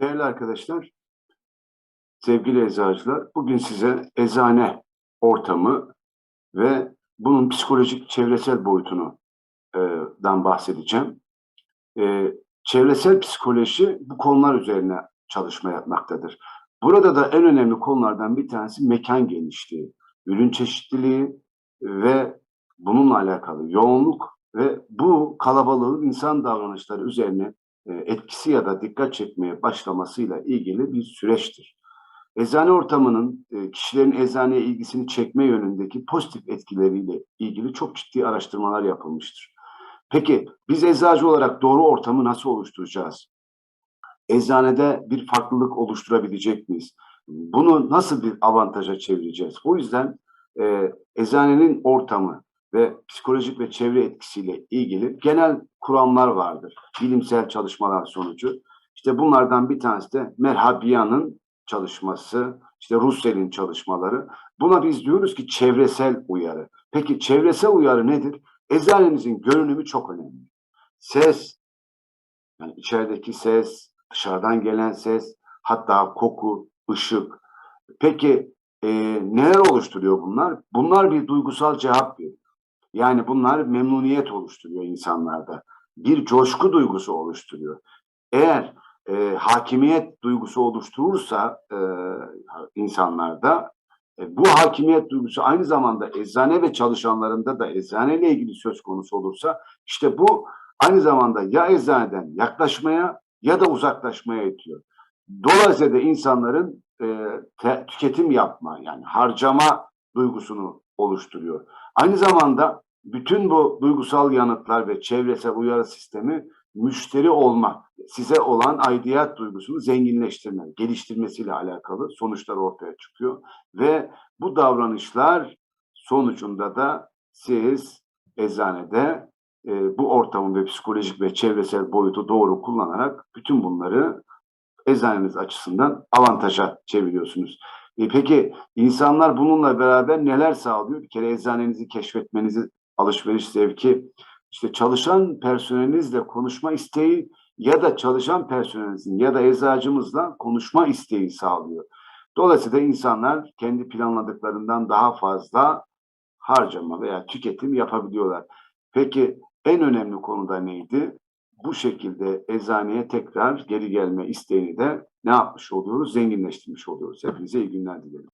Değerli arkadaşlar, sevgili eczacılar, bugün size eczane ortamı ve bunun psikolojik çevresel boyutunu e, dan bahsedeceğim. E, çevresel psikoloji bu konular üzerine çalışma yapmaktadır. Burada da en önemli konulardan bir tanesi mekan genişliği, ürün çeşitliliği ve bununla alakalı yoğunluk ve bu kalabalığın insan davranışları üzerine etkisi ya da dikkat çekmeye başlamasıyla ilgili bir süreçtir. Eczane ortamının e, kişilerin eczaneye ilgisini çekme yönündeki pozitif etkileriyle ilgili çok ciddi araştırmalar yapılmıştır. Peki biz eczacı olarak doğru ortamı nasıl oluşturacağız? Eczanede bir farklılık oluşturabilecek miyiz? Bunu nasıl bir avantaja çevireceğiz? O yüzden e, eczanenin ortamı ve psikolojik ve çevre etkisiyle ilgili genel kuramlar vardır. Bilimsel çalışmalar sonucu. İşte bunlardan bir tanesi de Merhabiyan'ın çalışması, işte Russell'in çalışmaları. Buna biz diyoruz ki çevresel uyarı. Peki çevresel uyarı nedir? Eczanemizin görünümü çok önemli. Ses, yani içerideki ses, dışarıdan gelen ses, hatta koku, ışık. Peki e, neler oluşturuyor bunlar? Bunlar bir duygusal cevap veriyor. Yani bunlar memnuniyet oluşturuyor insanlarda. Bir coşku duygusu oluşturuyor. Eğer e, hakimiyet duygusu oluşturursa e, insanlarda e, bu hakimiyet duygusu aynı zamanda eczane ve çalışanlarında da eczaneyle ilgili söz konusu olursa işte bu aynı zamanda ya eczaneden yaklaşmaya ya da uzaklaşmaya itiyor. Dolayısıyla da insanların e, te, tüketim yapma yani harcama duygusunu oluşturuyor. Aynı zamanda bütün bu duygusal yanıtlar ve çevresel uyarı sistemi müşteri olma, size olan aidiyet duygusunu zenginleştirme, geliştirmesiyle alakalı sonuçlar ortaya çıkıyor. Ve bu davranışlar sonucunda da siz eczanede e, bu ortamın ve psikolojik ve çevresel boyutu doğru kullanarak bütün bunları eczaneniz açısından avantaja çeviriyorsunuz. E peki insanlar bununla beraber neler sağlıyor? Bir kere eczanenizi keşfetmenizi, alışveriş zevki, işte çalışan personelinizle konuşma isteği ya da çalışan personelinizin ya da eczacımızla konuşma isteği sağlıyor. Dolayısıyla insanlar kendi planladıklarından daha fazla harcama veya tüketim yapabiliyorlar. Peki en önemli konuda neydi? Bu şekilde eczaneye tekrar geri gelme isteğini de ne yapmış oluyoruz? Zenginleştirmiş oluyoruz. Hepinize iyi günler dilerim.